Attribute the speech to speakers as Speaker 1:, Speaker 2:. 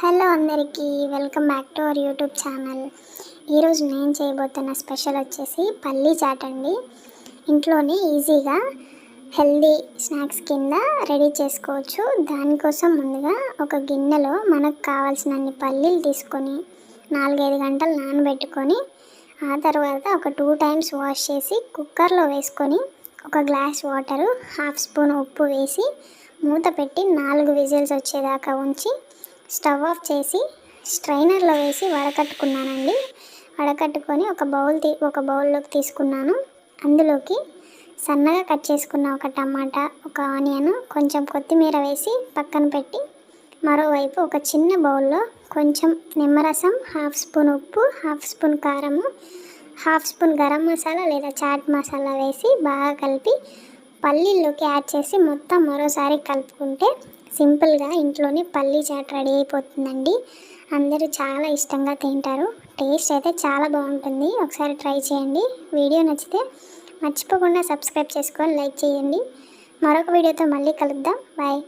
Speaker 1: Hello అందరికీ welcome back to our YouTube channel. ఈరోజు నేను చేయబోతున్న స్పెషల్ వచ్చేసి పల్లీ చాట్ అండి. ఇంట్లోనే ఈజీగా హెల్దీ స్నాక్స్ కింద రెడీ చేసుకోవచ్చు. దానికోసం ముందుగా ఒక గిన్నెలో మనకు కావాల్సినన్ని పల్లీలు తీసుకొని నాలుగైదు గంటలు నానబెట్టుకొని ఆ తర్వాత ఒక టూ టైమ్స్ వాష్ చేసి కుక్కర్లో వేసుకొని ఒక గ్లాస్ వాటరు హాఫ్ స్పూన్ ఉప్పు వేసి మూత పెట్టి నాలుగు విజిల్స్ వచ్చేదాకా ఉంచి స్టవ్ ఆఫ్ చేసి స్ట్రైనర్లో వేసి వడకట్టుకున్నానండి. వడకట్టుకొని ఒక బౌల్ తీ ఒక బౌల్లోకి తీసుకున్నాను. అందులోకి సన్నగా కట్ చేసుకున్న ఒక టమాటా ఒక ఆనియన్ కొంచెం కొత్తిమీర వేసి పక్కన పెట్టి మరోవైపు ఒక చిన్న బౌల్లో కొంచెం నిమ్మరసం హాఫ్ స్పూన్ ఉప్పు హాఫ్ స్పూన్ కారము హాఫ్ స్పూన్ గరం మసాలా లేదా చాట్ మసాలా వేసి బాగా కలిపి పల్లీల్లోకి యాడ్ చేసి మొత్తం మరోసారి కలుపుకుంటే సింపుల్గా ఇంట్లోనే పల్లీ చాట్ రెడీ అయిపోతుందండి. అందరూ చాలా ఇష్టంగా తింటారు. టేస్ట్ అయితే చాలా బాగుంటుంది. ఒకసారి ట్రై చేయండి. వీడియో నచ్చితే మర్చిపోకుండా సబ్స్క్రైబ్ చేసుకొని లైక్ చేయండి. మరొక వీడియోతో మళ్ళీ కలుద్దాం. బాయ్.